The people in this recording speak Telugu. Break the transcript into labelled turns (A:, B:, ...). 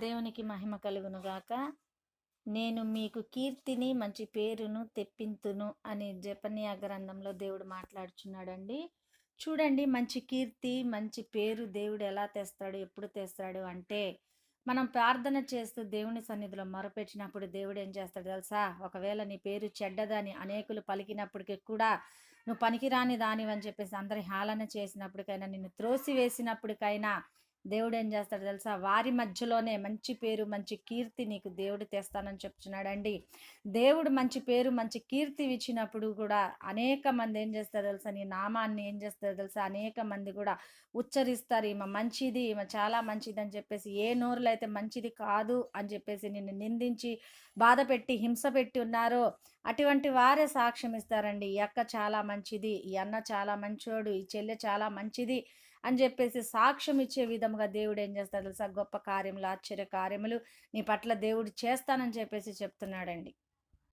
A: దేవునికి మహిమ కలుగునుగాక నేను మీకు కీర్తిని మంచి పేరును తెప్పింతును అని జపనీయ గ్రంథంలో దేవుడు మాట్లాడుచున్నాడండి. చూడండి మంచి కీర్తి మంచి పేరు దేవుడు ఎలా తెస్తాడు ఎప్పుడు తెస్తాడు అంటే మనం ప్రార్థన చేస్తూ దేవుని సన్నిధిలో మొరపెట్టినప్పుడు దేవుడు ఏం చేస్తాడు తెలుసా? ఒకవేళ నీ పేరు చెడ్డదని అనేకులు పలికినప్పటికీ కూడా నువ్వు పనికిరాని దానివని చెప్పేసి అందరి హేళన చేసినప్పటికైనా నిన్ను త్రోసి వేసినప్పటికైనా దేవుడు ఏం చేస్తాడు తెలుసా? వారి మధ్యలోనే మంచి పేరు మంచి కీర్తి నీకు దేవుడు తెస్తానని చెప్తున్నాడండి. దేవుడు మంచి పేరు మంచి కీర్తి ఇచ్చినప్పుడు కూడా అనేక మంది ఏం చేస్తారు తెలుసా? నీ నామాన్ని ఏం చేస్తారు తెలుసా? అనేక మంది కూడా ఉచ్చరిస్తారు ఈమె మంచిది ఈమె చాలా మంచిది అని చెప్పేసి ఏ నోరులో అయితే మంచిది కాదు అని చెప్పేసి నిన్ను నిందించి బాధ పెట్టి హింస పెట్టి ఉన్నారో అటువంటి వారే సాక్ష్యం ఇస్తారండి. ఈ అక్క చాలా మంచిది ఈ అన్న చాలా మంచోడు ఈ చెల్లె చాలా మంచిది అని చెప్పేసి సాక్ష్యం ఇచ్చే విధముగా దేవుడు ఏం చేస్తాడు తెలుసా? గొప్ప కార్యములు ఆశ్చర్య కార్యములు నీ పట్ల దేవుడు చేస్తానని చెప్పేసి చెప్తున్నాడండి.